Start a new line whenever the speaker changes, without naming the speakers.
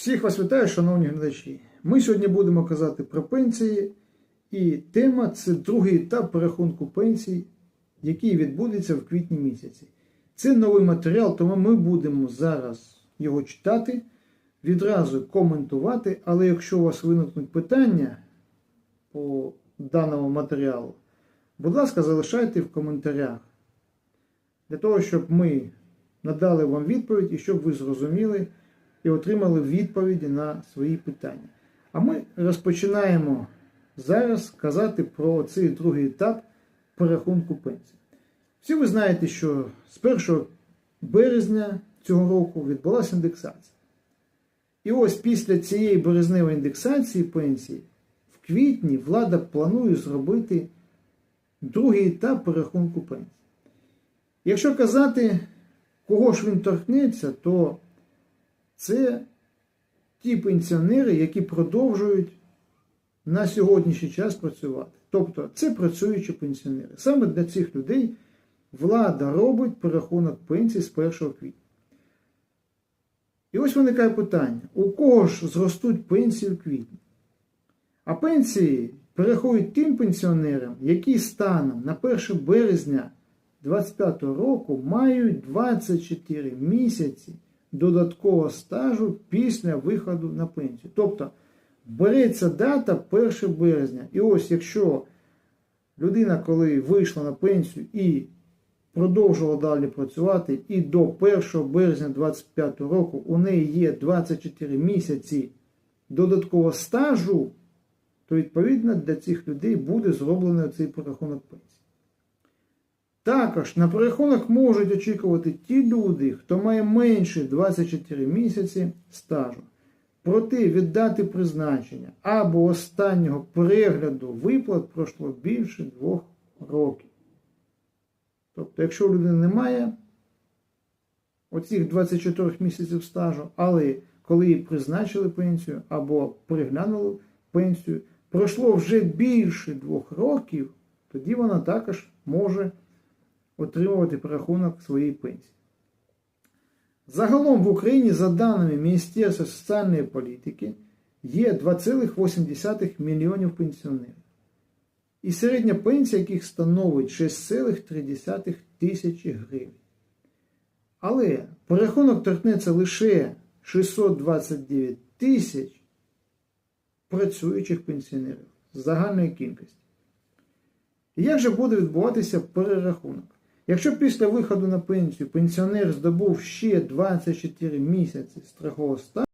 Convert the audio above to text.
Всіх вас вітаю, шановні глядачі. Ми сьогодні будемо казати про пенсії, і тема це другий етап перерахунку пенсій, який відбудеться в квітні місяці. Це новий матеріал, тому ми будемо зараз його читати, відразу коментувати. Але якщо у вас виникнуть питання по даному матеріалу, будь ласка, залишайте в коментарях для того, щоб ми надали вам відповідь і щоб ви зрозуміли і отримали відповіді на свої питання. А ми розпочинаємо зараз казати про цей другий етап перерахунку пенсій. Всі ви знаєте, що з 1 березня цього року відбулася індексація. І ось після цієї березневої індексації пенсії в квітні влада планує зробити другий етап перерахунку пенсій. Якщо казати, кого ж він торкнеться, то це ті пенсіонери, які продовжують на сьогоднішній час працювати. Тобто це працюючі пенсіонери. Саме для цих людей влада робить перерахунок пенсій з 1 квітня. І ось виникає питання: у кого ж зростуть пенсії у квітні? А пенсії переходять тим пенсіонерам, які станом на 1 березня 2025 року мають 24 місяці додаткового стажу після виходу на пенсію. Тобто береться дата 1 березня. І ось якщо людина, коли вийшла на пенсію і продовжувала далі працювати, і до 1 березня 2025 року у неї є 24 місяці додаткового стажу, то відповідно для цих людей буде зроблений цей порахунок пенсії. Також на перерахунок можуть очікувати ті люди, хто має менше 24 місяці стажу. Проте від дати призначення або останнього перегляду виплат пройшло більше двох років. Тобто, якщо у людини немає оцих 24 місяців стажу, але коли їй призначили пенсію або переглянули пенсію, пройшло вже більше двох років, тоді вона також може отримувати перерахунок своєї пенсії. Загалом в Україні, за даними Міністерства соціальної політики, є 2,8 мільйонів пенсіонерів. І середня пенсія, яких становить 6,3 тисячі гривень. Але перерахунок торкнеться лише 629 тисяч працюючих пенсіонерів з загальної кількості. Як же буде відбуватися перерахунок? Якщо після виходу на пенсію пенсіонер здобув ще 24 місяці страхового стажу,